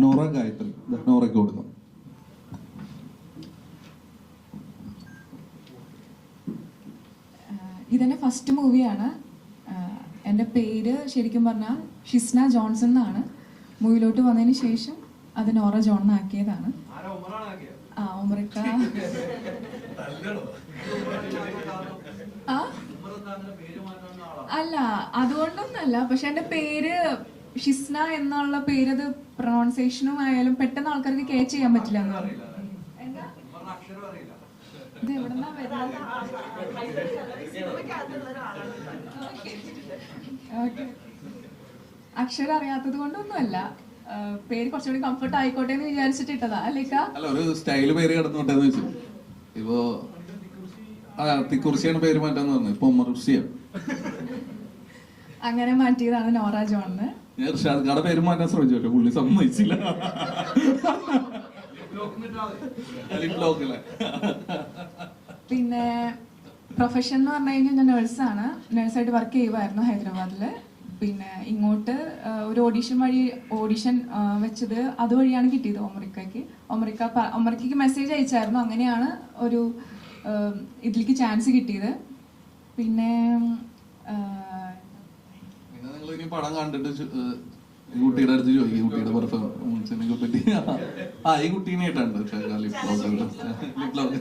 നോറ ഗായത്രി നോറയ്ക്ക് കൊടുക്കും ഇതെന്റെ ഫസ്റ്റ് മൂവിയാണ് എന്റെ പേര് ശരിക്കും പറഞ്ഞാൽ ഷിസ്ന ജോൺസൺ എന്നാണ്. മൂവിയിലോട്ട് വന്നതിന് ശേഷം അത് നോറ ജോൺ ആക്കിയതാണ് ആ ഉമറിക്ക ആ? അല്ല അതുകൊണ്ടൊന്നല്ല. പക്ഷെ എന്റെ പേര് ഷിസ്ന എന്നുള്ള പേര് അത് പ്രൊണൗൺസിയേഷനും ആയാലും പെട്ടെന്ന് ആൾക്കാർക്ക് കേ ചെയ്യാൻ പറ്റില്ല. എന്ന് ഇത് എവിടെന്നാ വരുന്നത്? അക്ഷരം അറിയാത്തത് കൊണ്ടൊന്നുമല്ല. പേര് കുറച്ചുകൂടി കംഫർട്ട് ആയിക്കോട്ടെ എന്ന് വിചാരിച്ചിട്ട് ഇട്ടതാ. അല്ലേക്ക അല്ല ഒരു സ്റ്റൈൽ പേര് കിടന്നോട്ടെന്ന് വെച്ചു. ഇപ്പോ ആ തിക്കുറിശിയാണ് പേര് മാറ്റാന്ന് പറഞ്ഞു. ഇപ്പൊ അങ്ങനെ മാറ്റിയതാണ് നോറ ജോണിന് ഞാൻ ഇർഷാദ് പേര് മാറ്റാൻ ശ്രമിച്ചു പക്ഷെ പുള്ളി സമ്മതിച്ചില്ല. പിന്നെ പ്രൊഫഷൻ എന്ന് പറഞ്ഞു കഴിഞ്ഞാൽ ഞാൻ നേഴ്സാണ് നേഴ്സായിട്ട് വർക്ക് ചെയ്യുമായിരുന്നു ഹൈദരാബാദിൽ പിന്നെ ഇങ്ങോട്ട് ഒരു ഓഡീഷൻ വഴി ഓഡീഷൻ വെച്ചത് അതുവഴിയാണ് കിട്ടിയത് ഒമറിക്കയ്ക്ക്. ഒമറിക്ക ഒമറിക്കയ്ക്ക് മെസ്സേജ് അയച്ചായിരുന്നു. അങ്ങനെയാണ് ഒരു ഇതിലേക്ക് ചാൻസ് കിട്ടിയത്. പിന്നെ ആ, പിന്നെ നിങ്ങൾ ഇനി പടം കണ്ടിട്ട് ഈ കുട്ടിയുടെ അടുത്ത് ചോദിക്കും കുട്ടിയുടെ പെർഫോമൻസിനെ പറ്റി ആ ഈ കുട്ടീനെ ആയിട്ടുണ്ട് ലിപ് ലോക്ക് ലിപ് ലോക്ക്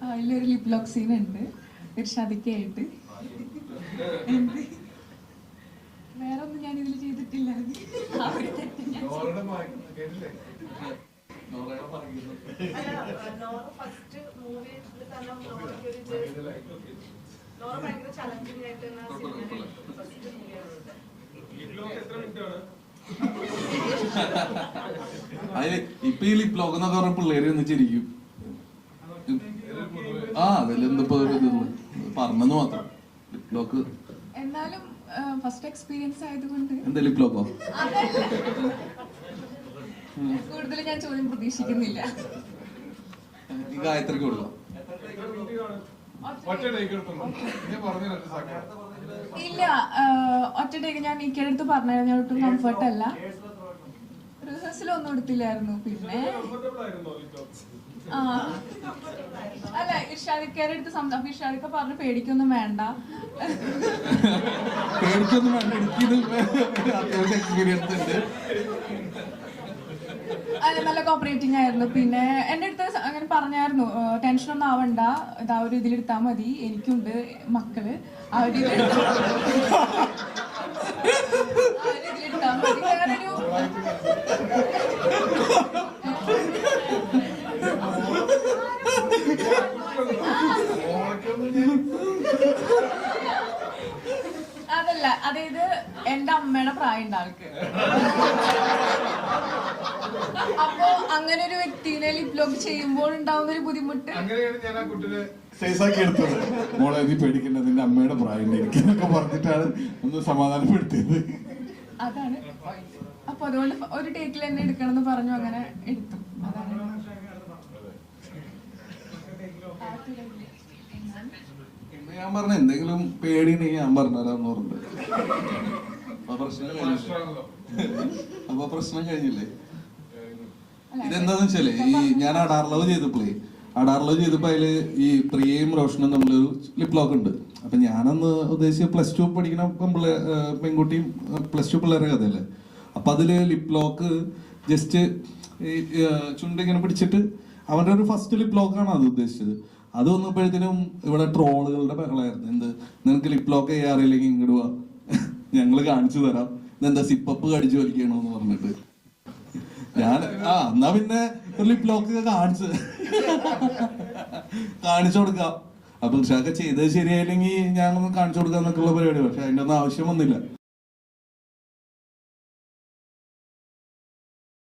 ആ, അതിലൊരു ലിപ് ലോക്ക് സീൻ ഉണ്ട്. ഇർഷാദിക്കായിട്ട് വേറെ ഒന്നും ഞാൻ ഇതിൽ ചെയ്തിട്ടില്ല ഫസ്റ്റ് മൂവിയിൽ തന്നെ നോറയ്ക്ക് ഒരു ജെ- നോറ ഭയങ്കര ചലഞ്ചിങ് ഫസ്റ്റ് മൂവിയാണ് അതിൽ ഇപ്പൊ ഈ ലിപ് ലോക്ക് എന്നൊക്കെ പറഞ്ഞ പിള്ളേര് ഒന്ന് ചിരിക്കും. ആ അതിലെന്തിപ്പോ പറഞ്ഞെന്ന് മാത്രം. ലിപ് ലോക്ക് എന്നാലും ഫസ്റ്റ് എക്സ്പീരിയൻസ് ആയതുകൊണ്ട് എന്താ ലിപ് ലോക്കോ കൂടുതൽ ഞാൻ ചോദ്യം പ്രതീക്ഷിക്കുന്നില്ല. ഈ ഗായത്രിക്ക് കൊടുക്കാം. ഇല്ല ഒറ്റയ്ക്ക് ഞാൻ മിക്കടുത്ത് പറഞ്ഞായിരുന്നു ഞാൻ ഒട്ടും കംഫർട്ട് അല്ല റിഹേഴ്സൽ ഒന്നും എടുത്തില്ലായിരുന്നു പിന്നെ. ആ അല്ല ഇർഷാദിക്കാരുടെ അടുത്ത് സംസാരിക്കും ഇർഷാദിക്ക പറഞ്ഞു പേടിക്കൊന്നും വേണ്ട. പേടിക്കൊന്നും വേണ്ട എക്സ്പീരിയൻസ് ഉണ്ട്. നല്ല കോപ്പറേറ്റിംഗ് ആയിരുന്നു. പിന്നെ എന്റെ അടുത്ത് അങ്ങനെ പറഞ്ഞായിരുന്നു ടെൻഷൻ ഒന്നും ആവണ്ട. ഇതാ ഒരു ഇതിലെടുത്താ മതി. എനിക്കുണ്ട് മക്കൾ. ആ ഒരു മതി. അതല്ല അതായത് എന്റെ അമ്മയുടെ പ്രായം ഉണ്ട് ആൾക്ക്. അങ്ങനെ ഒരു വ്യക്തിനെ ലിപ് ലോക്ക് ചെയ്യുമ്പോൾ ഉണ്ടാവുന്ന ഒരു ബുദ്ധിമുട്ട്. അങ്ങനെയാണ് ഞാൻ ആ കുട്ടിനെ സൈസാക്കി എടുത്തത്. മോളെ നീ പേടിക്കേണ്ട നിന്റെ അമ്മയുടെ പ്രായം എനിക്കെന്നൊക്കെ പറഞ്ഞിട്ടാണ് ഒന്ന് സമാധാനപ്പെടുത്തിയത്. അതാണ്. അപ്പൊ അതുകൊണ്ട് ഒരു ടേക്കിൽ തന്നെ എടുക്കണം എന്ന് പറഞ്ഞു അങ്ങനെ എടുത്തു. അതാണ്. ഞാൻ പറഞ്ഞ എന്തെങ്കിലും പേടിയുണ്ടെങ്കിൽ ഞാൻ പറഞ്ഞുതരാന്ന് പറഞ്ഞിട്ടുണ്ട്. അപ്പൊ പ്രശ്നം കഴിഞ്ഞില്ലേ? അപ്പൊ പ്രശ്നം കഴിഞ്ഞില്ലേ? ഇതെന്താന്ന് വെച്ചാൽ ഈ ഞാൻ അടാർലവ് ചെയ്തപ്പോഴേ അടാർലവ് ചെയ്തപ്പോ അതിൽ ഈ പ്രിയയും റോഷനും തമ്മിലൊരു ലിപ് ലോക്ക് ഉണ്ട്. അപ്പൊ ഞാനന്ന് ഉദ്ദേശിച്ച പ്ലസ് ടു പഠിക്കുന്ന പെൺകുട്ടിയും പ്ലസ് ടു പിള്ളേരുടെ കഥയല്ലേ? അപ്പൊ അതിൽ ലിപ് ലോക്ക് ജസ്റ്റ് ചുണ്ട് ഇങ്ങനെ പിടിച്ചിട്ട് അവന്റെ ഒരു ഫസ്റ്റ് ലിപ് ലോക്ക് ആണ് അത് ഉദ്ദേശിച്ചത്. അത് വന്നപ്പോഴത്തേനും ഇവിടെ ട്രോളുകളുടെ ബഹളായിരുന്നു. എന്ത്? നിനക്ക് ലിപ് ലോക്ക് ചെയ്യാറില്ലെങ്കിൽ ഇങ്ങോട്ട് വാ. ഞങ്ങൾ കാണിച്ചു തരാം. ഇതെന്താ സിപ്പപ്പ് കടിച്ചു വലിക്കണോന്ന് പറഞ്ഞിട്ട്. ഞാൻ ആ എന്നാ പിന്നെ ലിപ് ലോക്ക് കാണിച്ച്. കാണിച്ചു കൊടുക്കാം. അപ്പൊ ഇർഷാദൊക്കെ ചെയ്തത് ശരിയായില്ലെങ്കിൽ ഞാനൊന്ന് കാണിച്ചു കൊടുക്കാന്നൊക്കെയുള്ള പരിപാടി. പക്ഷെ അതിന്റെ ഒന്നും ആവശ്യം വന്നില്ല.